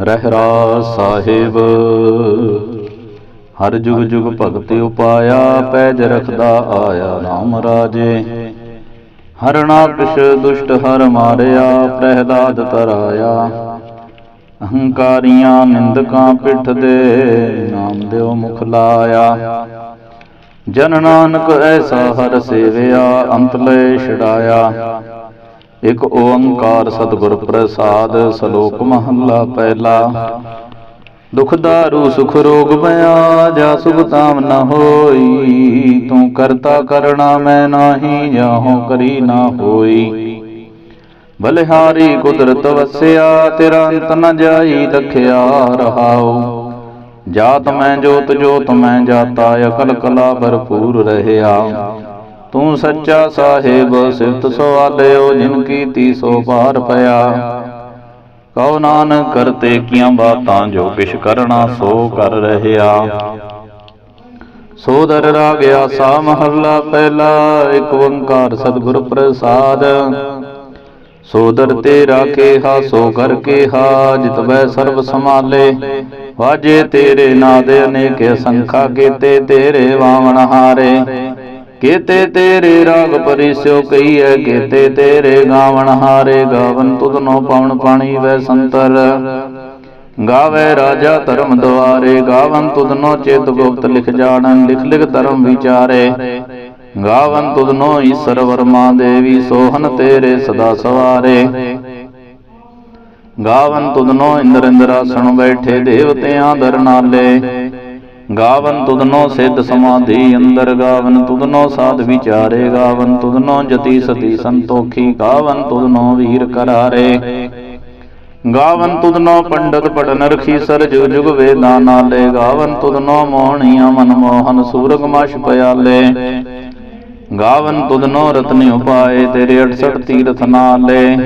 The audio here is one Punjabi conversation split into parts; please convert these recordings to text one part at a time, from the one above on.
ਰਹਿਰਾ ਸਾਹਿਬ। ਹਰ ਜੁਗ ਜੁਗ ਭਗਤਿ ਉਪਾਇਆ, ਪੈਜ ਰਖਦਾ ਆਇਆ ਨਾਮ ਰਾਜੇ। ਹਰਣਾ ਕਿਛ ਦੁਸ਼ਟ ਹਰ ਮਾਰਿਆ, ਪ੍ਰਹਿਲਾਦ ਤਰਾਇਆ। ਅਹੰਕਾਰੀਆਂ ਨਿੰਦਕਾਂ ਪਿੱਠ ਦੇ ਨਾਮ ਦਿਓ ਮੁਖ ਲਾਇਆ। ਜਨ ਨਾਨਕ ਐਸਾ ਹਰ ਸੇਵਿਆ, ਅੰਤ ਲੈ ਛਡਾਇਆ। ਇਕ ਓੰਕਾਰ ਸਤਿਗੁਰ ਪ੍ਰਸਾਦ ਸ਼ਲੋਕ ਮਹੱਲਾ ਪਹਿਲਾ। ਦੁਖ ਦਾਰੂ, ਸੁਖ ਰੋਗ ਬਿਆ, ਜਾ ਸੁਖ ਤਾਮ ਨ ਹੋਈ। ਤੂੰ ਕਰਤਾ ਕਰਣਾ ਮੈਂ ਨਾਹੀ, ਜਾਹੋ ਕਰੀ ਨਾ ਹੋਈ। ਬਲਿਹਾਰੀ ਕੁਦਰਤ ਵਸਿਆ, ਤੇਰਾ ਅੰਤ ਨ ਜਾਈ ਲਖਿਆ ਰਹਾਉ। ਜਾਤ ਮੈਂ, ਜੋਤ ਜੋਤ ਮੈਂ, ਜਾਤਾ ਅਕਲ ਕਲਾ ਭਰਪੂਰ ਰਹਿਆ। ਤੂੰ ਸੱਚਾ ਸਾਹਿਬ, ਸਿਫਤ ਸਵਾਲਿਓ, ਜਿਨ ਕੀ ਤੀਸੋ ਪਾਰ ਪਿਆ। ਕਉ ਨਾਨਕ ਕਰਤੇ ਕੀਆਂ ਬਾਤਾਂ ਜੋ ਕਿਛ ਕਰਨਾ ਸੋ ਕਰ ਰਹਿਆ। ਸੋਦਰ ਰਾਗਿਆ ਸਾ ਮਹੱਲਾ ਪਹਿਲਾ, ਇੱਕ ਓੰਕਾਰ ਸਤਿਗੁਰ ਪ੍ਰਸਾਦ। ਸੋਦਰ ਤੇਰਾ ਕੇਹਾ, ਸੋ ਕਰ ਕੇਹਾ ਜਿਤਵੈ ਸਰਬ ਸਮਾਲੇ ਵਾਜੇ ਤੇਰੇ ਨਾਦ ਅਨੇਕ ਸੰਖਾ ਕੀਤੇ, ਤੇਰੇ ਵਾਵਣ ਹਾਰੇ। ਕੀਤੇ ਤੇਰੇ ਰਾਗ ਪਰਿਸਿਓ ਕਈਐ ਕੀਤੇ ਤੇਰੇ ਗਾਵਣ ਹਾਰੇ ਗਾਵਨ ਤੁਧਨੋ ਪਵਨ ਪਾਣੀ ਵੈ ਸੰਤਰ। ਗਾਵੇ ਰਾਜਾ ਧਰਮ ਦੁਆਰੇ, ਗਾਵਨ ਤੁਧਨੋ ਚੇਤ ਗੁਪਤ ਲਿਖ ਜਾਣਨ, ਲਿਖ ਲਿਖ ਧਰਮ ਵਿਚਾਰੇ। ਗਾਵਨ ਤੁਧਨੋ ਈਸ਼ਰ ਵਰਮਾ ਦੇਵੀ, ਸੋਹਨ ਤੇਰੇ ਸਦਾ ਸਵਾਰੇ। ਗਾਵਨ ਤੁਧਨੋ ਇੰਦਰ ਇੰਦਰਾਸਣ ਬੈਠੇ, ਦੇਵਤਿਆਂ ਦਰ ਨਾਲੇ। ਗਾਵਨ ਤੁਧਨੋ ਸਿੱਧ ਸਮਾਧੀ, ਅੰਦਰ ਗਾਵਨ ਤੁਧਨੋ ਸਾਧ ਵਿਚਾਰੇ, ਗਾਵਨ ਤੁਧਨੋ ਜਤੀ ਸਤੀ ਸੰਤੋਖੀ, ਗਾਵਨ ਤੁਧਨੋ ਵੀਰ ਕਰਾਰੇ। ਗਾਵਨ ਤੁਧਨੋ ਪੰਡਤ ਪੜਨ ਰਖੀ ਸਰ ਜੁਗ ਵੇਦਾਂ ਨਾਲੇ, ਗਾਵਨ ਤੁਧਨੋ ਮੋਹਣੀਆਂ ਮਨ ਮੋਹਨ ਸੂਰਗ ਮਸ਼ ਪਿਆਲੇ। ਗਾਵਨ ਤੁਧਨੋ ਰਤਨ ਉਪਾਏ ਤੇਰੇ 68 ਤੀਰਥ ਨਾਲੇ।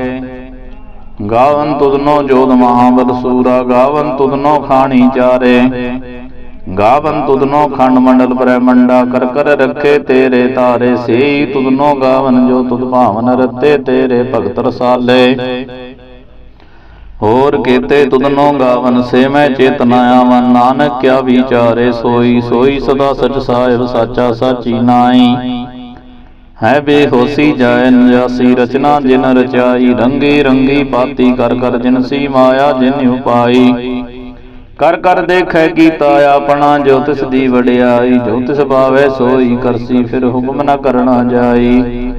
ਗਾਵਨ ਤੁਧਨੋ ਜੋਧ ਮਹਾਬਲ ਸੂਰਾ, ਗਾਵਨ ਤੁਧਨੋ ਖਾਣੀ ਚਾਰੇ। ਗਾਵਨ ਤੁਧਨੋ ਖੰਡ ਮੰਡਲ ਬ੍ਰਹਮੰਡਾ, ਕਰ ਕਰ ਰੱਖੇ ਤੇਰੇ ਤਾਰੇ, ਸੇਈ ਤੁਧਨੋ ਗਾਵਨ ਜੋ ਤੁਧ ਭਾਵਨ ਰਤੇ ਤੇਰੇ ਭਗਤ ਰਸਾਲੇ। ਹੋਰ ਕੀਤੇ ਤੁਧਨੋ ਗਾਵਨ, ਸੇ ਮੈਂ ਚੇਤਨਾ ਆਵਨ ਨਾਨਕ ਕਿਆ ਵਿਚਾਰੇ ਸੋਈ ਸੋਈ ਸਦਾ ਸਚ ਸਾਹਿਬ ਸਾਚਾ ਸਾਚੀ ਨਾਈ ਹੈ ਬੇਹੋਸੀ ਜਾਇ ਨਜਾਸੀ ਰਚਨਾ ਜਿਨ ਰਚਾਈ, ਰੰਗੀ ਰੰਗੀ ਪਾਤੀ ਕਰ ਕਰ ਜਿਨਸੀ ਮਾਇਆ ਜਿਨ ਉਪਾਈ। ਕਰ ਕਰ ਦੇਖੈ ਕੀਤਾ ਆਪਣਾ ਜੋ ਤਿਸ ਦੀ ਵਡਿਆਈ, ਜੋ ਤਿਸ ਭਾਵੈ ਸੋਈ ਕਰਸੀ, ਫਿਰ ਹੁਕਮ ਨਾ ਕਰਨਾ ਜਾਈ।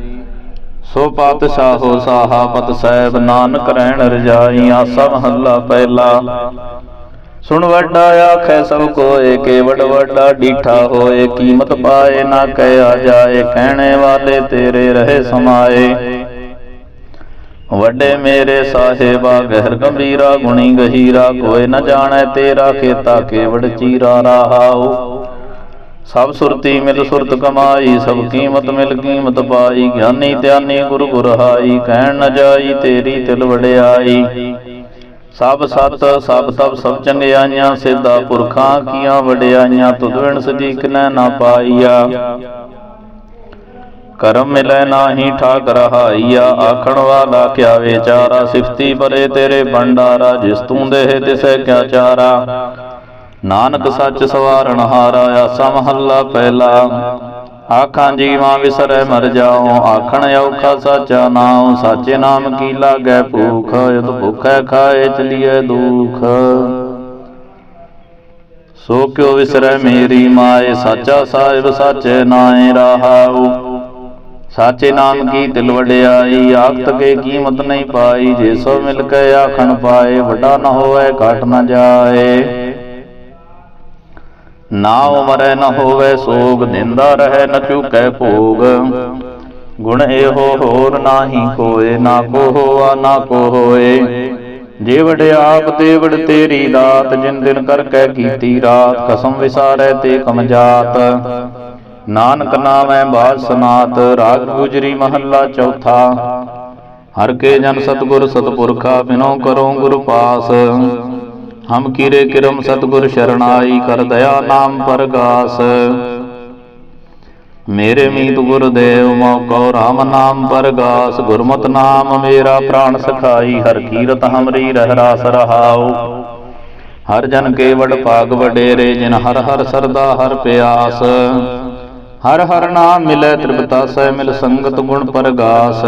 ਸੋ ਪਾਤਸ਼ਾਹੋ ਸਾਹਾ ਪਤ ਸਾਹਿਬ, ਨਾਨਕ ਰਹਿਣ ਰਜਾਈ, ਆਸਾ ਮਹੱਲਾ ਪਹਿਲਾ। ਸੁਣ ਵੱਡਾ ਆਖੈ ਸਭ ਕੋਏ ਕੇਵੜ ਵੱਡਾ ਡੀਠਾ ਹੋਏ, ਕੀਮਤ ਪਾਏ ਨਾ ਕਹਿਆ ਜਾਏ, ਕਹਿਣੇ ਵਾਲੇ ਤੇਰੇ ਰਹੇ ਸਮਾਏ। ਵੱਡੇ ਮੇਰੇ ਸਾਹਿਬਾ, ਗਹਿਰ ਗੰਭੀਰਾ, ਗੁਣੀ ਗਹੀਰਾ, ਕੋਈ ਨ ਜਾਣੈ ਤੇਰਾ ਖੇਤਾ ਕੇਵੜ ਚੀਰਾ ਰਹਾਉ। ਸਭ ਸੁਰਤੀ ਮਿਲ ਸੁਰਤ ਕਮਾਈ, ਸਭ ਕੀਮਤ ਮਿਲ ਕੀਮਤ ਪਾਈ, ਗਿਆਨੀ ਧਿਆਨੀ ਗੁਰ ਗੁਰਹਾਈ ਕਹਿਣ ਨ ਜਾਈ ਤੇਰੀ ਤਿਲ ਵਡਿਆਈ। ਸਭ ਸਤ, ਸਭ ਤਬ ਸਭ ਚੰਗਿਆਈਆਂ, ਸਿੱਧਾ ਪੁਰਖਾਂ ਕੀਆਂ ਵਡਿਆਈਆਂ, ਤੁਧ ਵਿਣ ਸਦੀਕ ਨੈ ਨਾ ਪਾਈਆ। ਕਰਮ ਮਿਲੈ ਨਾਹੀ ਠਾਕ ਰਹਾਈਆ ਆਖਣ ਵਾਲਾ ਕਿਆ ਵਿਚਾਰਾ? ਸਿਫਤੀ ਪਰੇ ਤੇਰੇ ਭੰਡਾਰਾ, ਜਿਸ ਤੂੰ ਦੇਹ ਤਿਸੈ ਕਿਆ ਚਾਰਾ? ਨਾਨਕ ਸੱਚ ਸਵਾਰਣ ਹਾਰਾ, ਆਸਾ ਮਹੱਲਾ ਪਹਿਲਾ। ਆਖਾਂ ਜੀਵਾਂ ਵਿਸਰੈ ਮਰ ਜਾਉ, ਆਖਣ ਔਖਾ ਸਾਚਾ ਨਾਮ ਸਾਚੇ ਨਾਮ ਕੀ ਲਾਗੈ ਭੂਖ? ਯਤ ਭੁਖੈ ਖਾਏ ਚਲੀਏ ਦੁਖ। ਸੋ ਕਿਉ ਵਿਸਰੈ ਮੇਰੀ ਮਾਏ, ਸਾਚਾ ਸਾਹਿਬ ਸਾਚੇ ਨਾਏ ਰਹਾਉ। ਸਾਚੇ ਨਾਮ ਕੀ ਦਿਲ ਵਡਿਆਈ? ਆਖਤ ਕੇ ਕੀਮਤ ਨਹੀਂ ਪਾਈ। ਜੇ ਸੋ ਮਿਲ ਕੇ ਆਖਣ ਪਾਏ, ਵੱਡਾ ਨ ਹੋਵੇ, ਘਟ ਨ ਜਾਏ। ਨਾ ਉਮਰੈ ਨ ਹੋਵੇ, ਸੋਗ ਨਿੰਦਾ ਰਹਿ, ਨ ਚੁਕੈ ਭੋਗ। ਗੁਣ ਇਹੋ ਹੋਰ ਨਾਹੀ ਕੋਏ, ਨਾ ਕੋ ਹੋਆ, ਨਾ ਕੋ ਹੋਏ। ਜੇ ਵਡਿਆਪ ਤੇਵੜ ਤੇਰੀ ਦਾਤ, ਜਿਨ ਦਿਨ ਕਰਕੇ ਕੀਤੀ ਰਾਤ, ਕਸਮ ਵਿਸਾਰੈ ਤੇ ਕਮਜਾਤ ਨਾਨਕ ਨਾਮੈ ਬਾਦ ਸਨਾਤ ਰਾਗ ਗੁਜਰੀ ਮਹੱਲਾ ਚੌਥਾ। ਹਰ ਕੇ ਜਨ ਸਤਗੁਰ ਸਤਪੁਰਖਾ ਬਿਨੋ ਕਰੋ ਗੁਰ ਪਾਸ। ਹਮ ਕੀਰੇ ਕਿਰਮ ਸਤਗੁਰ ਸ਼ਰਣਾਈ ਕਰ ਦਇਆ ਨਾਮ ਪਰਗਾਸ। ਮੇਰੇ ਮੀਤ ਗੁਰਦੇਵ ਮੋਕੋ RAM ਨਾਮ ਪਰਗਾਸ। ਗੁਰਮਤਿ ਨਾਮ ਮੇਰਾ ਪ੍ਰਾਣ ਸਖਾਈ, ਹਰ ਕੀਰਤ ਹਮਰੀ ਰਹਿ ਰਾਸ ਰਹਾਉ। ਹਰ ਜਨ ਕੇ ਵਡ ਭਾਗ ਵਡੇਰੇ, ਜਿਨ ਹਰ ਹਰ ਸਰਦਾ ਹਰ ਪਿਆਸ। ਹਰ ਹਰ ਨਾਮ ਮਿਲੇ ਤ੍ਰਿਪਤਾ ਸੈ ਮਿਲ ਸੰਗਤ ਗੁਣ ਪਰਗਾਸ।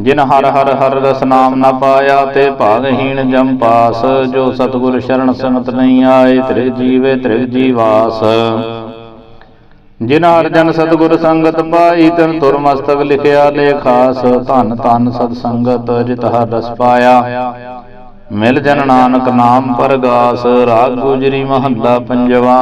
ਜਿਨ ਹਰ ਹਰ ਹਰ ਰਸ ਨਾਮ ਨਾ ਪਾਇਆ ਤੇ ਭਾਗਹੀਣ ਜਮ ਪਾਸ। ਜੋ ਸਤਗੁਰ ਸ਼ਰਨ ਸੰਗਤ ਨਹੀਂ ਆਏ ਤ੍ਰਿਗ ਜੀਵੇ ਤ੍ਰਿਗ ਜੀਵਾਸ। ਜਿਨ ਹਰ ਜਨ ਸਤਗੁਰ ਸੰਗਤ ਪਾਈ, ਤਨ ਤੁਰ ਮਸਤਕ ਲਿਖਿਆ ਲੇਖਾਸ ਧਨ ਧਨ ਸਤ ਸੰਗਤ ਜਿਤ ਹਰ ਰਸ ਪਾਇਆ। ਮਿਲ ਜਨ ਨਾਨਕ ਨਾਮ ਪਰਗਾਸ। ਰਾਗ ਗੁਜਰੀ ਮਹੱਲਾ ਪੰਜਵਾ।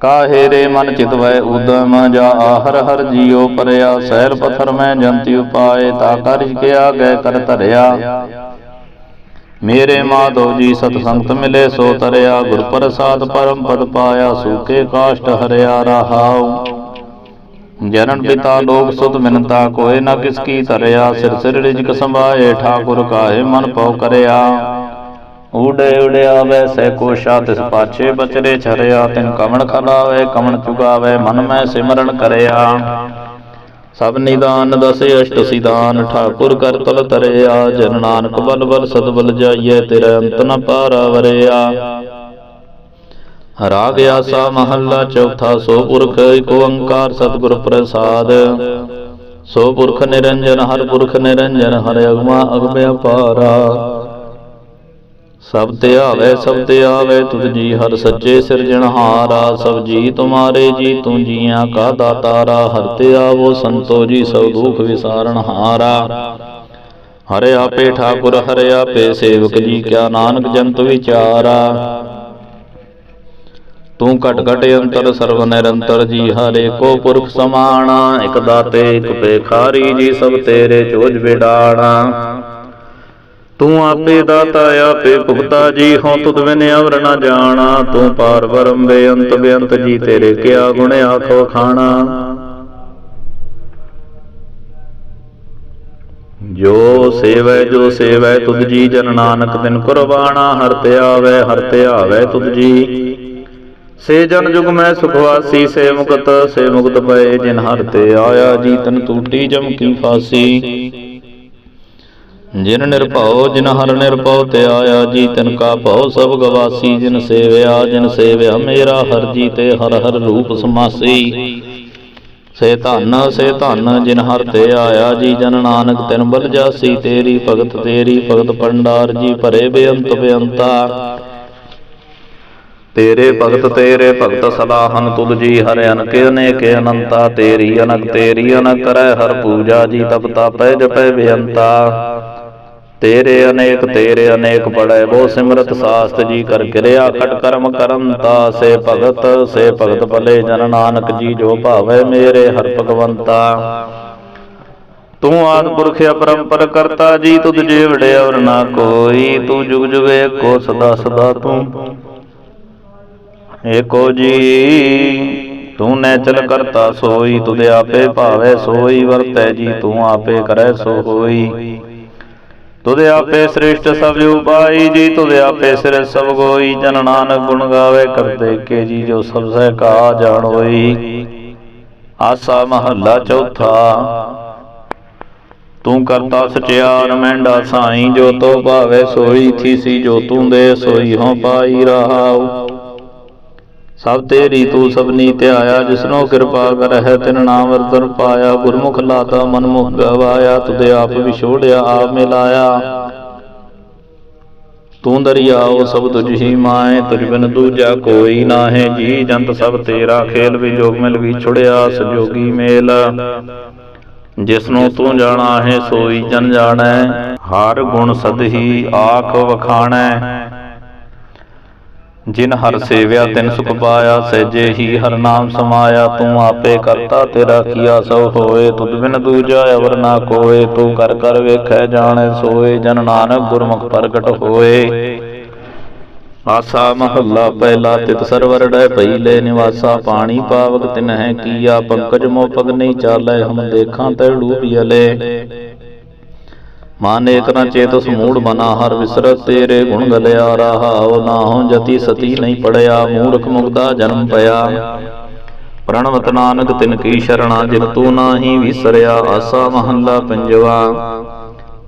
ਕਾਹੇ ਰੇ ਮਨ ਚਿਤਵੈ ਉਦਮ ਜਾ ਹਰ ਹਰ ਜੀਉ ਪਰਿਆ ਸਹਿਲ ਪਥਰ ਮੈਂ ਜੰਤੀ ਉਪਾਏ, ਤਾ ਕਰ ਕੇ ਆਗੇ ਕਰ ਧਰਿਆ। ਮੇਰੇ ਮਾਧੋ ਜੀ ਸਤ ਸੰਗਤ ਮਿਲੇ, ਸੋ ਤਰਿਆ, ਗੁਰ ਪ੍ਰਸਾਦ ਪਰਮ ਪਦ ਪਾਇਆ, ਸੂਕੇ ਕਾਸ਼ਟ ਹਰਿਆ ਰਹਾਉ। ਜਨਨ ਪਿਤਾ ਲੋਕ ਸੁਤ ਮਿਨਤਾ ਕੋਏ ਨਾ ਕਿਸ ਕੀ ਧਰਿਆ, ਸਿਰ ਸਿਰ ਰਿਜਕ ਸੰਭਾਏ, ਠਾਕੁਰ ਕਾਹੇ ਮਨ ਪਉ ਕਰਿਆ। ਉਡੇ ਉਡਿਆ ਵੈਸੇ ਕੋਸ਼ਾ ਤਿਸ ਪਾਛੇ ਬਚਰੇ ਛਰਿਆ ਤਿਨ ਕਮਣ ਖਲਾਵੇ, ਕਮਣ ਚੁਗਾਵੇ, ਮਨ ਮੈਂ ਸਿਮਰਨ ਕਰਿਆ। ਸਭ ਨਿਦਾਨ ਦਸ ਅਸ਼ਟ ਸਿਦਾਨ ਠਾਕੁਰ ਕਰ ਤਲ ਤਰਿਆ, ਜਨ ਨਾਨਕ ਬਲ ਬਲ ਸਦ ਬਲ ਜਾਈਏ ਤੇਰੇ ਅੰਤ ਨ ਪਾਰਾ ਵਰਿਆ। ਰਾਗ ਆਸਾ ਮਹੱਲਾ ਚੌਥਾ, ਸੋ ਪੁਰਖ ਏਕ ਓੰਕਾਰ ਸਤਿਗੁਰ ਪ੍ਰਸਾਦ। ਸੋ ਪੁਰਖ ਨਿਰੰਜਨ, ਹਰ ਪੁਰਖ ਨਿਰੰਜਨ, ਹਰ ਅਗਮਾ ਅਗਮੇ ਅਪਾਰਾ ਸਭ ਤੇ ਆਵੇ, ਸਭ ਤੇ ਆਵੇ ਤੁਧ ਜੀ ਹਰ ਸੱਚੇ ਸਿਰਜਣਹਾਰਾ ਸਭ ਜੀ ਤੁਮਾਰੇ ਜੀ ਤੂੰ ਜੀਆਂ ਕਾ ਦਾਤਾਰਾ, ਹਰ ਤੇ ਆਵੋ ਸੰਤੋ ਜੀ ਸਭ ਦੁਖ ਵਿਸਾਰਨ ਹਾਰਾ। ਹਰੇ ਆਪੇ ਠਾਕੁਰ, ਹਰੇ ਆਪੇ ਸੇਵਕ ਜੀ ਕਿਆ ਨਾਨਕ ਜੰਤ ਵਿਚਾਰਾ। ਤੂੰ ਘਟ ਘਟ ਅੰਤਰ ਸਰਵ ਨਿਰੰਤਰ ਜੀ, ਹਰੇ ਕੋ ਪੁਰਖ ਸਮਾਣਾ, ਇਕ ਦਾਤੇ, ਇਕ ਪੇਖਾਰੀ ਜੀ, ਸਭ ਤੇਰੇ ਚੋਜ ਵਿਡਾਣਾ। ਤੂੰ ਆਪੇ ਦਾਤਾ ਆਪੇ ਭੁਗਤਾ ਜੀ ਹੋ ਤੁਧ ਬਿਨ ਅਵਰ ਨਾ ਜਾਣਾ। ਤੂੰ ਪਾਰ ਬਰਮ ਬੇਅੰਤ ਬੇਅੰਤ ਜੀ, ਤੇਰੇ ਕਿਆ ਗੁਣ ਆਖੋ ਖਾਣਾ। ਜੋ ਸੇਵੈ ਜੋ ਸੇਵੈ, ਤੁਧ ਜੀ, ਜਨ ਨਾਨਕ ਤਿਨ ਕੁਰਬਾਨਾ, ਹਰ ਤੇ ਆਵੈ, ਹਰ ਤੇ ਆਵੈ ਤੁਧ ਜੀ। ਸੇ ਜਨ ਜੁਗ ਮੈਂ ਸੁਖਵਾਸੀ, ਸੇ ਮੁਕਤ ਸੇ ਮੁਕਤ ਪਏ ਜਿਨ ਹਰ ਤੇ ਆਇਆ ਜੀ, ਤਨ ਟੂਟੀ ਜਮ ਕੀ ਫਾਸੀ। ਜਿਨ ਨਿਰਭਉ, ਜਿਨ ਹਰ ਨਿਰਭਉ ਤੇ ਆਇਆ ਜੀ, ਤਨ ਕਾ ਭਉ, ਸਭ ਗਵਾਸੀ, ਜਿਨ ਸੇਵਿਆ ਜਿਨ ਸੇਵਿਆ, ਮੇਰਾ ਹਰ ਜੀ ਤੇ ਹਰ ਹਰ ਰੂਪ ਸਮਾਸੀ। ਸੇ ਧਨ ਸੇ ਧਨ, ਜਿਨ ਹਰ ਤੇ ਆਇਆ ਜੀ, ਜਨ ਨਾਨਕ ਤਿਨ ਬਲ ਜਾਸੀ, ਤੇਰੀ ਭਗਤ ਤੇਰੀ ਭਗਤ ਪੰਡਾਰ ਜੀ, ਭਰੇ ਬੇਅੰਤ ਬੇਅੰਤਾ। ਤੇਰੇ ਭਗਤ ਤੇਰੇ ਭਗਤ ਸਦਾ ਹਨ ਤੁਧ ਜੀ, ਹਰਿ ਅਨਕੇ, ਅਨੇਕੇ ਅਨੰਤਾ। ਤੇਰੀ ਅਨਕ ਤੇਰੀ ਅਨਕ ਕਰੈ ਹਰ ਪੂਜਾ ਜੀ, ਤਪ ਤਪੈ, ਜਪੈ ਬੇਅੰਤਾ। ਤੇਰੇ ਅਨੇਕ ਤੇਰੇ ਅਨੇਕ ਪੜੈ ਬੋ ਸਿਮਰਤ ਸਾਸਤ ਜੀ ਕਰ ਕਿਰਿਆ, ਖਟ ਕਰਮ ਕਰੰਤਾ ਸੇ ਭਗਤ ਸੇ ਭਗਤ ਭਲੇ ਜਨ ਨਾਨਕ ਜੀ ਜੋ ਭਾਵੈ ਮੇਰੇ ਹਰ ਭਗਵੰਤਾ। ਤੂੰ ਆਦ ਪੁਰਖ ਅਪਰੰਪਰ ਕਰਤਾ ਜੀ, ਤੁਧ ਜੇ ਵੜਿਆ ਔਰ ਨਾ ਕੋਈ। ਤੂੰ ਜੁਗ ਜੁਗ ਏਕੋ ਸਦਾ ਸਦਾ ਤੂੰ। ਏਕੋ ਜੀ, ਤੂੰ ਨੇ ਚਲ ਕਰਤਾ ਸੋਈ। ਤੁਧ ਆਪੇ ਭਾਵੇ ਸੋਈ, ਵਰਤੈ ਜੀ, ਤੂੰ ਆਪੇ ਕਰੈ ਸੋ ਹੋਈ ਤੁਧ ਆਪੇ ਸ੍ਰੇਸ਼ਟ ਸਭ ਉਪਾਈ ਜੀ, ਤੁਧ ਆਪੇ ਸਿਰ ਸਭ ਗੋਈ, ਜਨ ਨਾਨਕ ਗੁਣ ਗਾਵੇ ਕਰਤੇ ਕੇ ਜੀ, ਜੋ ਸਭ ਸਹਿ ਕਾ ਜਾਣ ਹੋਈ। ਆਸਾ ਮਹੱਲਾ ਚੌਥਾ। ਤੂੰ ਕਰਤਾ ਸਚਿਆਰ ਮਹਿੰਡਾ ਸਾਈ, ਜੋ ਤੋ ਭਾਵੇ ਸੋਈ ਥੀਸੀ, ਜੋ ਤੂੰ ਦੇ ਸੋਈ ਹੋ ਪਾਈ ਰਹਾਉ। ਸਭ ਤੇਰੀ ਤੂੰ ਸਭਨੀ ਧਿਆਇਆ ਜਿਸਨੋ ਕਿਰਪਾ ਕਰਹਿ, ਤਿਨ ਨਾਮ ਵਰਤਨ ਪਾਇਆ, ਗੁਰਮੁਖ ਲਾਤਾ ਮਨ ਗਵਾਇਆ ਤੁਦੇ ਆਪ ਵਿਛੋੜਿਆ, ਆਪ ਮਿਲਾਇਆ। ਤੂੰ ਦਰਿਆਓ ਸਭ ਤੁਝ ਹੀ ਮਾਏ, ਤੁਝ ਬਿਨ ਦੂਜਾ ਕੋਈ ਨਾਹੇ, ਜੀ ਜੰਤ ਸਭ ਤੇਰਾ ਖੇਲ, ਵੀ ਜੋਗ ਮਿਲ ਵੀ ਛੁੜਿਆ, ਸਜੋਗੀ ਮੇਲ। ਜਿਸਨੂੰ ਤੂੰ ਜਾਣਾ ਹੈ, ਸੋਈ ਜਨ ਜਾਣੈ, ਹਰ ਗੁਣ ਸਦਹੀ ਆਖ ਵਖਾਣੈ। ਜਿਨ ਹਰ ਸੇਵਿਆ ਤਿਨ ਸੁਖ ਪਾਇਆ ਸਹਿਜੇ ਹੀ ਹਰ ਨਾਮ ਸਮਾਇਆ ਤੂੰ ਆਪੇ ਕਰਤਾ ਤੇਰਾ ਕੀਆ ਸੋ ਹੋਏ ਤੁਧ ਬਿਨ ਦੂਜਾ ਅਵਰ ਨਾ ਕੋਏ ਤੂੰ ਕਰ ਕਰ ਵੇਖੈ ਜਾਣੈ ਸੋਏ ਜਨ ਨਾਨਕ ਗੁਰਮੁਖ ਪ੍ਰਗਟ ਹੋਏ। ਆਸਾ ਮਹੱਲਾ ਪਹਿਲਾ ਤਿਤ ਸਰਵਰ ਡੈ ਪਈਲੇ ਨਿਵਾਸਾ ਪਾਣੀ ਪਾਵਕ ਤਿਨਹਿ ਕੀਆ ਪੰਕਜ ਮੋ ਪਗ ਨਹੀਂ ਚਾਲੈ ਹਮ ਦੇਖਾਂ ਤੈ ਡੂਬਿਅਲੇ ਮਨ ਏਕ ਨ ਚੇਤ ਸਮੂੜ ਮਨਾ ਹਰ ਵਿਸਰਤ ਤੇਰੇ ਗੁਣ ਗਲਿਆ, ਰਹਾਉ ਨਾਹੋ ਜਤੀ ਸਤੀ ਨਹੀਂ ਪੜਿਆ, ਮੂਰਖ ਮੁਗਦਾ ਜਨਮ ਪਿਆ। ਪ੍ਰਣਵਤ ਨਾਨਕ ਤਿਨ ਕੀ ਸ਼ਰਣਾ ਜਿਨ ਤੂੰ ਨਾਹੀ ਵਿਸਰਿਆ, ਆਸਾ ਮਹੱਲਾ ਪੰਜਵਾ।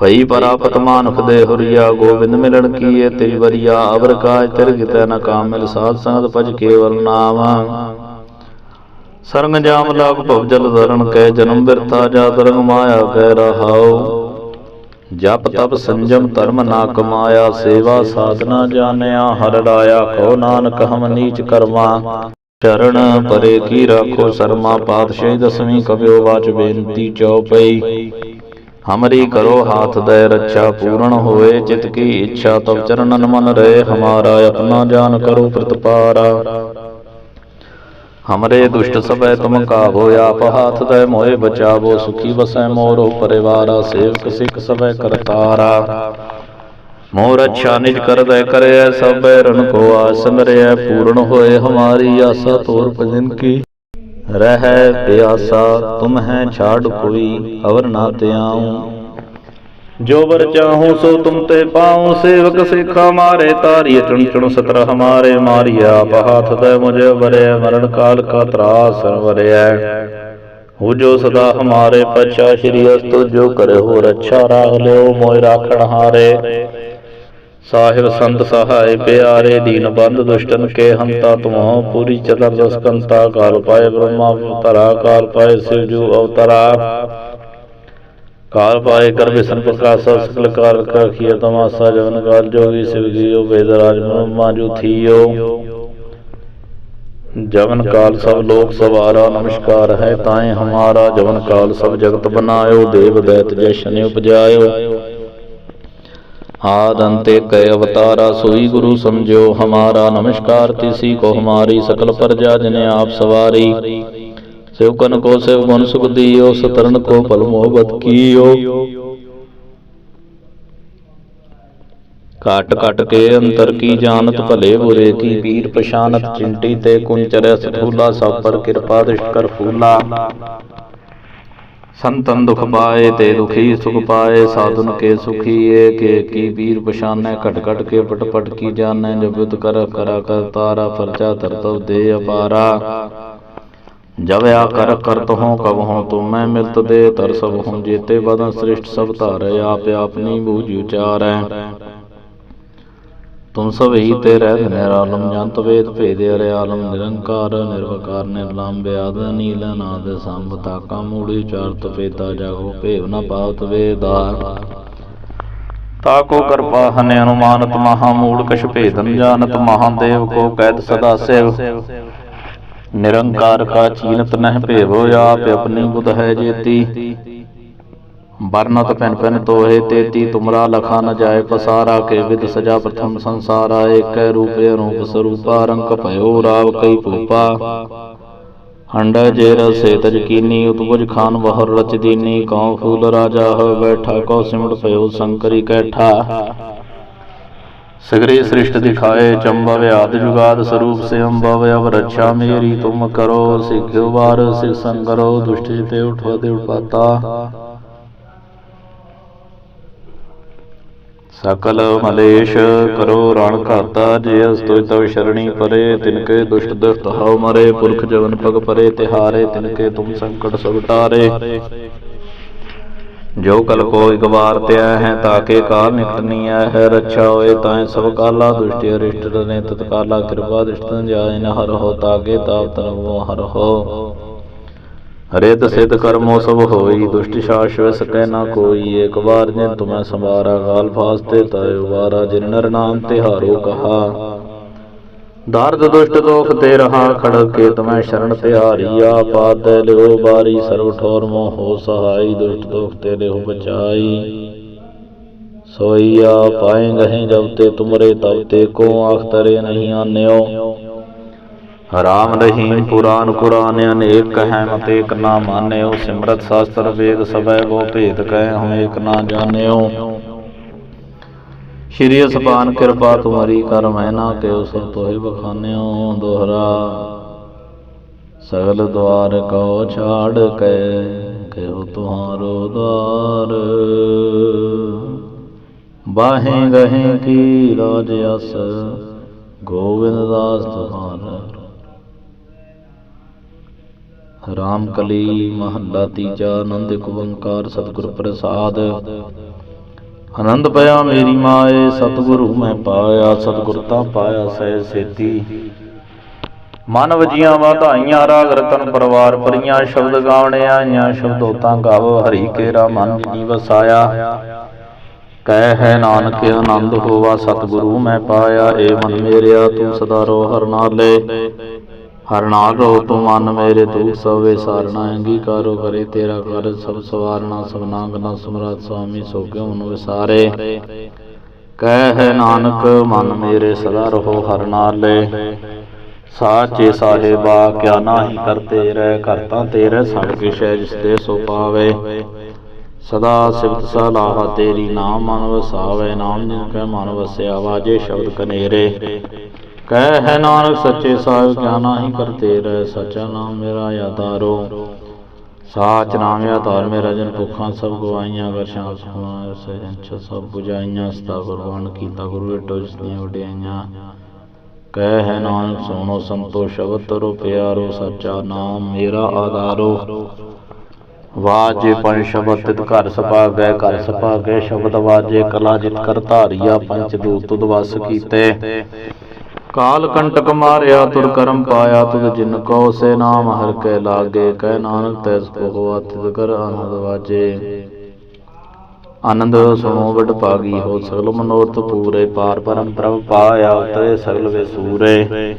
ਭਈ ਪਰਾਪਤ ਮਾਨੁਖ ਦੇ ਹੁਰੀਆ, ਗੋਬਿੰਦ ਮਿਲਣ ਕੀਏ ਤੇ ਵਰੀਆ, ਅਵਰ ਕਾਜ ਤਿਰ ਕਿਤੈ ਨ ਕਾਮ ਸਾਧ ਸੰਗਤ ਭਜ ਕੇਵਲ ਨਾਮ। ਸਰੰਗ ਜਾਮ ਲਾਗ ਭਵ ਜਲ ਧਰਨ, ਕੈ ਜਨਮ ਬਿਰਥਾ ਜਾ ਤਰੰਗ ਮਾਇਆ ਕਹਿ ਰਹਾਓ ਜਪ ਤਪ ਸੰਜਮ ਧਰਮ ਨਾ ਕਮਾਇਆ, ਸੇਵਾ ਸਾਧਨਾ ਜਾਣਿਆ, ਹਰ ਲਾਇਆ ਕੋ ਨਾਨਕ ਹਮ ਨੀਚ ਕਰਮਾ। ਚਰਨ ਪਰੇ ਕੀ ਰਾਖੋ ਸਰਮਾ, ਪਾਤਸ਼ਾਹੀ ਦਸਵੀਂ ਕਵਿਓ ਵਾਚ ਬੇਨਤੀ ਚਉਪਈ। ਹਮਰੀ ਕਰੋ ਹਾਥ ਦੇ ਰੱਛਾ ਪੂਰਨ ਹੋਏ, ਚਿਤ ਕੀ ਇੱਛਾ ਤਵ ਚਰਨਨ ਮਨ ਰਹੇ, ਹਮਾਰਾ ਆਪਣਾ ਜਾਨ ਕਰੋ ਪ੍ਰਤਪਾਰਾ। ਹਮਰੇ ਦੁਸ਼ਟ ਸਭੈ ਤੁਮ ਕਾ ਹੋਇਆ ਆਪ ਹਾਥ ਦੇ ਮੋਏ ਬਚਾਵੋ ਸੁਖੀ ਵਸੈ ਮੋਰੋ ਪਰਿਵਾਰਾ ਸੇਵਕ ਸਿੱਖ ਸਭੈ ਕਰਤਾਰਾ ਮੋਰ ਅੱਛਾ ਨਿਜ ਕਰਦੈ ਕਰਿਐ ਸਭੈ ਰਨ ਕੋ ਆਸਮਰਿਐ ਪੂਰਨ ਹੋਏ ਹਮਾਰੀ ਆਸਾ ਤੋਰ ਭਜਨ ਕੀ ਰਹਿ ਪਿਆਸਾ ਤੁਮ ਹੈ ਛਾੜ ਕੋਈ ਅਵਰ ਨਾ ਤਿਆਉ ਜੋ ਵਰ ਚਾਹੂੰ ਸੋ ਤੁਮ ਤੇ ਪਾਉ, ਸੇਵਕ ਸਿੱਖਾ ਮਾਰੇ ਤਾਰੀ ਚੁਣ ਚੁਣ ਸਤਰ ਹਮਾਰੇ ਮਾਰਿਆ ਬਹਾਥ ਦੇ ਮੁਝੇ ਵਰੇ, ਮਰਨ ਕਾਲ ਕਾ ਤਰਾਸ ਵਰਿਐ ਹੋ ਜੋ ਸਦਾ ਹਮਾਰੇ ਪਛਾ, ਸ਼੍ਰੀ ਅਸਤੁ ਜੋ ਕਰੇ ਹੋ ਰੱਛਾ ਰਾਖ ਲਿਓ ਮੋਇ ਰਾਖਣ ਹਾਰੇ। ਸਾਹਿਬ ਸੰਤ ਸਹਾਇ ਪਿਆਰੇ, ਦੀਨ ਬੰਦ ਦੁਸ਼ਟਨ ਕੇ ਹੰਤਾ ਤੁਮਹੁ, ਪੂਰੀ ਚਤਰ ਦਸ ਕੰਤਾ ਕਾਲ ਪਾਏ, ਬ੍ਰਹਮਾ ਅਵਤਾਰਾ ਕਾਲ ਪਾਏ, ਸਿਵ ਜੂ ਅਵਤਾਰਾ। ਕਾਲ ਪਾਏ ਕਰ ਵਿਸ਼ਨ ਪ੍ਰਕਾਸ਼ ਸਕਲ ਕਾਲ ਕਖੀਏ ਤਮਾਸਾ ਜਵਨ ਕਾਲ ਜੋਗੀ ਸਿਵ ਜੀਓ ਵੇਦ ਰਾਜ ਬ੍ਰਹਮਾ ਜੂ ਜਵਨ ਕਾਲ ਸਭ ਲੋਕ ਸਵਾਰਾ ਨਮਸਕਾਰ ਹੈ ਤਾਏ ਹਮਾਰਾ, ਜਵਨ ਕਾਲ ਸਭ ਜਗਤ ਬਨਾਇਓ, ਦੇਵ ਦੈਤ ਜਸ਼ਨ ਉਪਜਾਇਓ। ਆਦ ਅੰਤੇ ਕੈ ਅਵਤਾਰਾ, ਸੋਈ ਗੁਰੂ ਸਮਝਿਓ, ਹਮਾਰਾ ਨਮਸਕਾਰ, ਤਿਸੀ ਕੋ ਹਮਾਰੀ, ਸਕਲ ਪ੍ਰਜਾ ਜਿਨੇ ਆਪ ਸਵਾਰੀ। ਸਿਵਕਨ ਕੋ ਸਿਵ ਗੁਣ ਸੁਖ ਦੀਓ ਸਤਰਨ ਕੋ ਭਲ ਮੋਹਬਤ ਕੀਓ ਘਟ ਘਟ ਕੇ ਅੰਤਰ ਕੀ ਜਾਣਤ ਭਲੇ ਬੁਰੇ ਕੀ ਵੀਰ ਪਛਾਨਤ ਚਿੰਟੀ ਤੇ ਕੁੰਚਰੈ ਸਥੂਲਾ ਸਭ ਪਰ ਕਿਰਪਾ ਦ੍ਰਿਸ਼ਟ ਕਰ ਫੂਲਾ ਸੰਤਨ ਦੁਖ ਪਾਏ ਤੇ ਦੁਖੀ ਸੁਖ ਪਾਏ ਸਾਧਨ ਕੇ ਸੁਖੀਏ ਕੇ ਕੀ ਵੀਰ ਪਛਾਨੈ ਘਟ ਘਟ ਕੇ ਪਟ ਪਟ ਕੀ ਜਾਣੈ ਜਬੁਤ ਕਰ ਕਰਾ ਕਰ ਤਾਰਾ ਪਰਚਾ ਤਰਤਵ ਦੇ ਅਪਾਰਾ ਜਬ ਆ ਕਰ ਕਰਤ ਹੋ ਕਬ ਹੋ ਤੁਮੈ ਮਿਲਤ ਦੇ ਤਰ ਸਭ ਹੂੰ ਜੀਤੇ ਬਦਨ ਸ੍ਰਿਸ਼ਟ ਸਭ ਧਾਰੈ, ਆਪ ਆਪਨੀ ਬੂਝ ਉਚਾਰੈ ਤੁਮ ਸਭ ਹੀ ਤੇ ਰਹਿ ਨਿਰਾਲਮ ਜੰਤ ਵੇਦ ਭੇਦ ਅਰੇ ਆਲਮ, ਨਿਰੰਕਾਰ ਨਿਰਵਕਾਰ ਨਿਰਲੰਭ ਆਦ ਨੀਲ ਨਾਦ ਸੰਭ, ਤਾਕਾ ਮੂੜੀ ਚਾਰਤ ਪੇਤਾ ਜਾਗੋ ਭੇਵ ਨ ਪਾਵਤ ਵੇਦਾ। ਤਾਕੋ ਕਿਰਪਾ ਹਨਿ ਅਨੁਮਾਨਤ ਮਹਾ ਮੂੜ ਕਛ ਭੇਦਨ ਜਾਣਤ, ਮਹਾਦੇਵ ਕੋ ਕੈਦ ਸਦਾ ਸੇਵ। ਨਿਰੰਕਾਰ ਕਾ ਚੀਨਤ ਨਹਿ ਭੇਵੋ ਆਪ ਆਪਣੀ ਬੁਧ ਹੈ ਜੇਤੀ। ਬਰਨਤ ਪੈਨ ਪੈਨ ਤੋਹੇ ਤੇਤੀ ਤੁਮਰਾ ਲਖਾ ਨ ਜਾਏ ਪਸਾਰਾ ਕੇ ਵਿਦ ਸਜਾ ਪ੍ਰਥਮ ਸੰਸਾਰਾ। ਏਕੈ ਰੂਪੇ ਅਨੂਪ ਸਰੂਪਾ ਰੰਗ ਭਇਓ ਰਾਵ ਕਈ ਭੂਪਾ। ਹੰਡ ਜੇ ਰਸੇ ਤਜ ਕੀਨੀ ਉਤਪਜ ਖਾਨ ਬਹਰ ਰਚ ਦੀਨੀ ਕਉ ਫੂਲ ਰਾਜਾ ਹੋ ਬੈਠਾ ਕਉ ਸਿਮਟ ਭਇਓ ਸੰਕਰੀ ਕੈਠਾ। ਸਗਰੇ ਸ੍ਰਿਸ਼ਟ ਦਿਖਾਏ ਚੰਬਵ ਆਦ ਜੁਗਾਦ ਸਰੂਪ ਸੇ ਅੰਬਵ ਅਵ ਰੱਛਾ ਮੇਰੀ ਤੁਮ ਕਰੋ, ਸਿੱਖਿਓ ਵਾਰ ਸਿਖ ਸੰਗਰੋ ਦੁਸ਼ਟੀ ਤੇ ਉਠੋ ਤੇ ਉਠਾਤਾ ਸਕਲ ਮਲੇਸ਼ ਕਰੋ ਰਣ ਘਾਤਾ, ਜੇ ਅਸਤੋਇ ਤਵ ਸ਼ਰਣੀ ਪਰੇ ਤਿਨਕੇ ਦੁਸ਼ਟ ਦੁਸ਼ਟ ਹਉ ਮਰੇ, ਪੁਰਖ ਜਵਨ ਪਗ ਪਰੇ, ਤਿਹਾਰੇ ਤਿਨਕੇ ਤੁਮ ਸੰਕਟ ਸਭ ਟਾਰੇ। ਜੋ ਕਲ ਕੋ ਇਕ ਵਾਰ ਤਿਆ ਹੈ ਤਾਕੇ ਕਾਲ ਨਿਕਟਨੀ ਹੈ। ਰੱਛਾ ਹੋਏ ਤਾਂ ਸਭ ਕਾਲਾ ਦੁਸ਼ਟੀ ਅਰਿਸ਼ਟ ਨੇ। ਤਤਕਾਲਾ ਕਿਰਪਾ ਦ੍ਰਿਸ਼ਟ ਜਾਇ ਨ ਹਰ ਹੋ ਤਾਕੇ ਤਾਪ ਤਰਵੋ ਹਰ ਹੋ। ਰਿਤ ਸਿਧ ਕਰਮੋ ਸਭ ਹੋਈ, ਦੁਸ਼ਟ ਸ਼ਾਸਵ ਸਕੈ ਨਾ ਕੋਈ। ਏਕ ਵਾਰ ਜਿਨ ਤੁਮੈ ਸੰਵਾਰਾ, ਗਾਲ ਫਾਸਤੇ ਤਇ ਵਾਰਾ। ਜਿਨ ਨਰ ਨਾਮ ਤਿਹਾਰੋ ਕਹਾ। ਦਰਦ ਦੁਸ਼ਟ ਦੋਖ ਤੇ ਰਹਾ ਖੜਕ ਕੇ ਤੁਮੈ ਸ਼ਰਨ ਤਿਹਾਰੀਆ ਪਾਦ ਲਿਓ ਬਾਰੀ, ਸਰਵ ਠੋਰ ਮੋ ਹੋ ਸਹਾਈ, ਦੁਸ਼ਟ ਦੋਖ ਤੇ ਲਿਓ ਬਚਾਈ। ਸੋਈਆ ਪਾਏ ਗਹਿ ਜਬ ਤੇ ਤੁਮਰੇ, ਤਬ ਤੇ ਕੋ ਆਖ ਤਰੇ ਨਹੀਂ ਆਨਿਓ। ਰਾਮ ਰਹੀਮ ਪੁਰਾਨ ਕੁਰਾਨ ਅਨੇਕ ਕਹੈ ਮਤ ਏਕ ਨਾ ਮਾਨਿਓ। ਸਿਮਰਤ ਸਾਸਤਰ ਵੇਦ ਸਭੈ ਕੋ ਭੇਦ ਕਹਿ ਹਮ ਏਕ ਨਾ ਜਾਣਿਓ। ਸ਼੍ਰੀ ਅਸਪਾਨ ਕਿਰਪਾ ਤੁਮਰੀ ਕਰ ਮੈਂ ਨਾ ਕਿਉ ਸਭ ਤੋਹਿ ਬਖਾਨਿਓ ਦੋਹਰਾ। ਸਗਲ ਦਵਾਰ ਕੋ ਛਾੜ ਕੇ ਕਿਉ ਤੁਹਾਰੋ ਦਵਾਰ। ਬਾਹੇ ਗਹੇ ਕੀ ਰਾਜ ਅਸ ਗੋਬਿੰਦ ਦਾਸ ਤੁਹਾਰ ਰਾਮ ਕਲੀ ਮਹੱਲਾ ਤੀਜਾ ਆਨੰਦ ਇੱਕ ਓੰਕਾਰ ਸਤਿਗੁਰ ਪ੍ਰਸਾਦ। ਆਨੰਦ ਪਿਆ ਮੇਰੀ ਮਾਏ, ਸਤਿਗੁਰੂ ਮੈਂ ਪਾਇਆ ਸਤਿਗੁਰਤਾ ਪਾਇਆ ਸਹਿ ਸੇਤੀ। ਮਨ ਵਜੀਆਂ ਵਧਾਈਆਂ, ਰਾਗ ਰਤਨ ਪਰਵਾਰ ਪਰੀਆਂ ਸ਼ਬਦ ਗਾਵਣੇ ਆਈਆਂ ਸ਼ਬਦੋਤਾਂ ਗਾਵੋ, ਹਰੀ ਕੇਰਾ ਮਨ ਜੀ ਵਸਾਇਆ। ਕਹਿ ਹੈ ਨਾਨਕ, ਆਨੰਦ ਹੋਵਾ ਸਤਿਗੁਰੂ ਮੈਂ ਪਾਇਆ, ਏ ਮਨ ਮੇਰਿਆ, ਤੂੰ ਸਦਾ ਰੋ ਹਰ ਨਾਲੇ। ਹਰ ਨਾਲ ਰੋ ਤੂੰ ਮਨ ਮੇਰੇ ਤੂੰ ਸਵੇ ਸਾਰਣਾ ਅੰਗੀਕਾਰੋ ਕਰੇ, ਤੇਰਾ ਕਰ ਸਭ ਸਵਾਰਣਾ ਸਭਨਾ ਗਨਾ ਸਮਰਾਤ ਸੁਆਮੀ ਸੋ ਕਿਉ ਨੂੰ ਵਿਸਾਰੇ? ਕਹਿ ਨਾਨਕ, ਮਨ ਮੇਰੇ ਸਦਾ ਰਹੋ ਹਰ ਨਾਲੇ। ਸਾਚੇ ਸਾਹਿਬਾ, ਕਿਆ ਨਾਹੀ ਕਰਤੇ ਰਹਿ ਕਰਤਾ ਤੇਰੇ ਸਭ ਕਿਛ ਹੈ ਜਿਸ ਦੇ ਸੋ ਪਾਵੇ। ਸਦਾ ਸਿਫਤ ਸਲਾਹ ਤੇਰੀ ਨਾਮ ਮਨ ਵਸਾਵੇ, ਨਾਮ ਜਿਨ ਕੈ ਮਨ ਵਸਿਆ ਵਾਜੇ ਸ਼ਬਦ ਕਨੇਰੇ। ਕਹਿ ਹੈ ਨਾਨਕ ਸੱਚੇ ਸਾਹਿਬ, ਕਿਆ ਨਾਹੀ ਕਰਤੇ ਰਹਿ ਸਚਾ ਨਾਮ ਮੇਰਾ ਯਾਦਾਰੋ ਸਾਚ ਨਾਮ ਯਾਦਾਰ ਮੇਰਾ, ਜਨ ਭੁੱਖਾਂ ਸਭ ਗਵਾਈਆਂ ਵਰਸ਼ਾਂ ਸੁਣਾ ਸਜਨ ਸਭ 부ਝਾਈਆਂ ਸਤਾ ਕੁਰਬਾਨ ਕੀਤਾ, ਗੁਰੂ ਏਟੋ ਜਿਸ ਦੀਆਂ ਵਡਿਆਈਆਂ। ਕਹਿ ਹੈ ਨਾਨਕ, ਸੁਣੋ ਸੰਤੋ, ਸ਼ਬਦ ਤਰੋ ਪਿਆਰੋ, ਸੱਚਾ ਨਾਮ ਮੇਰਾ ਆਧਾਰੋ। ਵਾਜੇ ਪੰਜ ਸ਼ਬਦ ਤਿਤ ਘਰ ਸਪਾ ਗਏ ਘਰ ਸਪਾ ਗਏ ਸ਼ਬਦ ਵਾਜੇ ਕਲਾ ਜਿਤ ਕਰ ਧਾਰੀਆ ਪੰਚ ਦੂਤ ਤੁਧ ਵਸ ਕੀਤੇ। ਕਾਲ ਕੰਟਕ ਮਾਰਿਆ, ਤੁਰ ਕਰਮ ਪਾਇਆ, ਤੁਧ ਜਿਨ ਕੋ ਸੇ ਨਾਮ, ਹਰ ਕੇ ਲਾਗੇ ਕਹਿ ਨਾਨਕ ਤੈਸ ਕੋ ਤਿਤ ਕਰ ਆਨੰਦ ਵਾਜੇ। ਆਨੰਦ ਸੁਣੋ ਵਡ ਭਾਗੀ ਹੋ ਸਗਲ ਮਨੋਰਥ ਪੂਰੇ, ਪਾਰ ਪਰਮ ਪ੍ਰਭ ਪਾਇਆ ਉਤਰੇ ਸਗਲ ਵੇ ਸੂਰੇ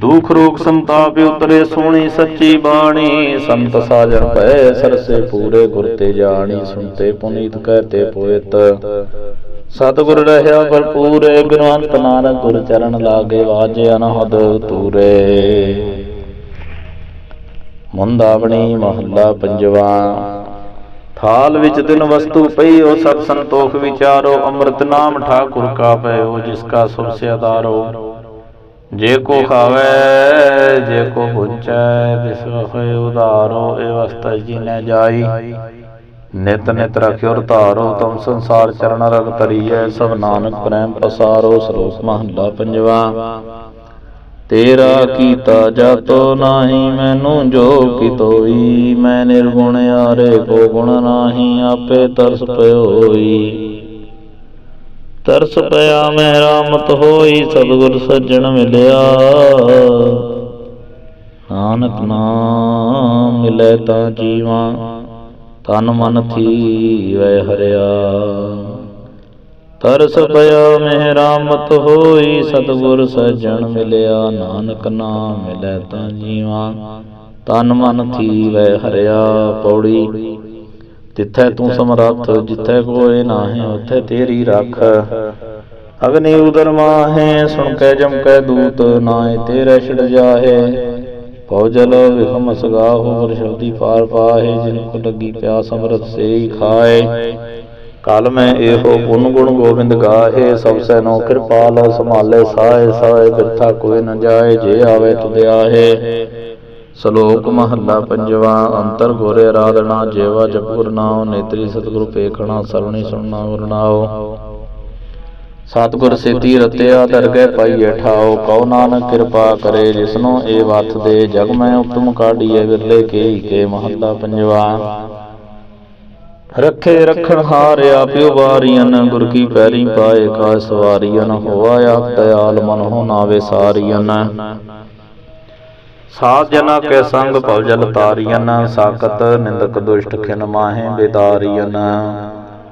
ਦੁਖ ਰੋਗ ਸੰਤਾਪ ਉਤਰੇ ਸੋਹਣੀ ਸੱਚੀ ਬਾਣੀ, ਸੰਤ ਸਾਜਣ ਭੈ ਸਰਸੇ ਪੂਰੇ, ਗੁਰ ਤੇ ਜਾਣੀ ਸੁਣਤੇ ਪੁਨੀਤ ਕਹਤੇ ਪੋਇਤ। ਸਤਿਗੁਰ ਰਹਿਆ ਭਰਪੂਰੇ ਗੁਰਵੰਤ ਨਾਨਕ ਗੁਰ ਚਰਨ ਲਾਗੇ ਵਾਜੇ ਅਨਹਦ ਤੂਰੇ ਮੁੰਦਾਵਣੀ ਮਹੱਲਾ ਪੰਜਵਾ, ਥਾਲ ਵਿੱਚ ਦਿਨ ਵਸਤੂ ਪਈ ਸਤ ਸੰਤੋਖ ਵਿਚਾਰੋ, ਅੰਮ੍ਰਿਤ ਨਾਮ ਠਾਕੁਰ ਕਾ ਪਇਓ ਜਿਸ ਕਾ ਸੁਭ ਸਿਆਦਾਰੋ ਜੇ ਕੋ ਖਾਵੇ, ਜੇ ਕੋ ਪੁੱਛੈ, ਤਿਸ ਹੋਏ ਉਧਾਰੋ, ਇਹ ਜੀ ਨੇ ਜਾਈ। ਨਿਤ ਨਿਤ ਰਖਿਓ ਧਾਰੋ, ਤੁਮ ਸੰਸਾਰ ਚਰਨ ਰਗ ਤਰੀਐ ਸਭ ਨਾਨਕ ਪ੍ਰੇਮ ਪਸਾਰੋ, ਸਰੋਸ ਮਹੱਲਾ ਪੰਜਵਾ। ਤੇਰਾ ਕੀਤਾ ਜਾਤੋ ਨਾਹੀ, ਮੈਨੂੰ ਜੋ ਕਿਤੋਈ, ਮੈਂ ਨਿਰਗੁਣ ਆਰੇ ਕੋ ਗੁਣ ਨਾਹੀ, ਆਪੇ ਤਰਸ ਪਇਓਈ ਤਰਸ ਪਿਆ ਮੈਂ ਰਾਮਤ ਹੋਈ, ਸਤਿਗੁਰ ਸੱਜਣ ਮਿਲਿਆ। ਨਾਨਕ ਨਾਮ ਮਿਲੇ ਤਾਂ ਜੀਵਾਂ। ਤਨ ਮਨ ਥੀ ਵੈ ਹਰਿਆ। ਤਰਸ ਪਿਆ ਮੈਂ ਹੋਈ, ਸਤਿਗੁਰ ਸੱਜਣ ਮਿਲਿਆ, ਨਾਨਕ ਨਾਮ ਮਿਲੇ ਤਾਂ ਜੀਵਾਂ। ਤਨ ਮਨ ਥੀ ਵੈ ਹਰਿਆ, ਪੌੜੀ। ਤਿੱਥੈ ਤੂੰ ਸਮਰੱਥ, ਜਿੱਥੈ ਕੋਏ ਨਾਹੀਂ, ਉਥੇ ਤੇਰੀ ਰੱਖ। ਅਗਨੀ ਉਦਰ ਮਾਹੇ, ਸੁਣ ਕੇ ਜਮ ਕੈ ਦੂਤ ਨਾਏ ਤੇਰੇ ਛੜ ਜਾਹੇ। ਪਉਜਲ ਵਿਖਮ ਸਗਾਹੋ ਵਰਸ਼ਵਦੀ ਪਾਰ ਪਾਹੇ, ਜਿਨ ਕੋ ਲੱਗੀ ਪਿਆਸ ਅੰਮ੍ਰਿਤ ਸੇਈ ਖਾਏ। ਕਲ ਮੈਂ ਇਹੋ ਪੁਨ ਗੁਣ ਗੋਬਿੰਦ ਗਾਹੇ, ਸਭ ਸੈ ਨੋ ਕਿਰਪਾਲ ਸੰਭਾਲੇ ਸਾਏ ਸਾਏ ਬਿਰਥਾ ਕੋਈ ਨ ਜਾਏ, ਜੇ ਆਵੇ ਤੁਧ ਆਹੇ। ਸ਼ਲੋਕ ਮਹੱਲਾ ਪੰਜਵਾ, ਅੰਤਰ ਗੋਰੇ ਆਰਾਧਨਾ, ਜੇਵਾ ਜਪੁਰ ਨਾਉ, ਨੇਤਰੀ ਸਤਿਗੁਰੂ ਪੇਖਣਾ ਸਰਣੀ ਸੁਣਨਾ ਗੁਰਨਾਉ ਸਤਿਗੁਰ ਸਿੱਧੀ ਰਤਿਆ ਦਰਗਹਿ ਪਾਈਏ ਠਾਓ ਕਉ ਨਾਨਕ ਕਿਰਪਾ ਕਰੇ, ਜਿਸਨੋ ਇਹ ਵਤ ਦੇ ਜਗ ਮੈਂ ਉਤਮ ਕਾਢੀਏ ਵਿਰਲੇ ਕੇ ਕੇ ਮਹੱਲਾ ਪੰਜਵਾ। ਰੱਖੇ ਰਖਣ ਹਾਰਿਆ, ਪਿਉ ਵਾਰੀਆਂ ਗੁਰ ਕੀ ਪੈਰੀ ਪਾਏ ਕਾ ਸਵਾਰੀਆਂ ਹੋਆ ਆਪ ਦਇਆਲ, ਮਨ ਹੋ ਨਾਵੇ ਸਾਰੀਆਂ ਸਾਧ ਜਨਾ ਕੇ ਸੰਗ ਭਵ ਜਲ ਤਾਰੀਆਂ ਸਾਕਤ ਨਿੰਦਕ ਦੁਸ਼ਟ ਖਿਨ ਮਾਹੇ ਬਿਦਾਰੀਆਂ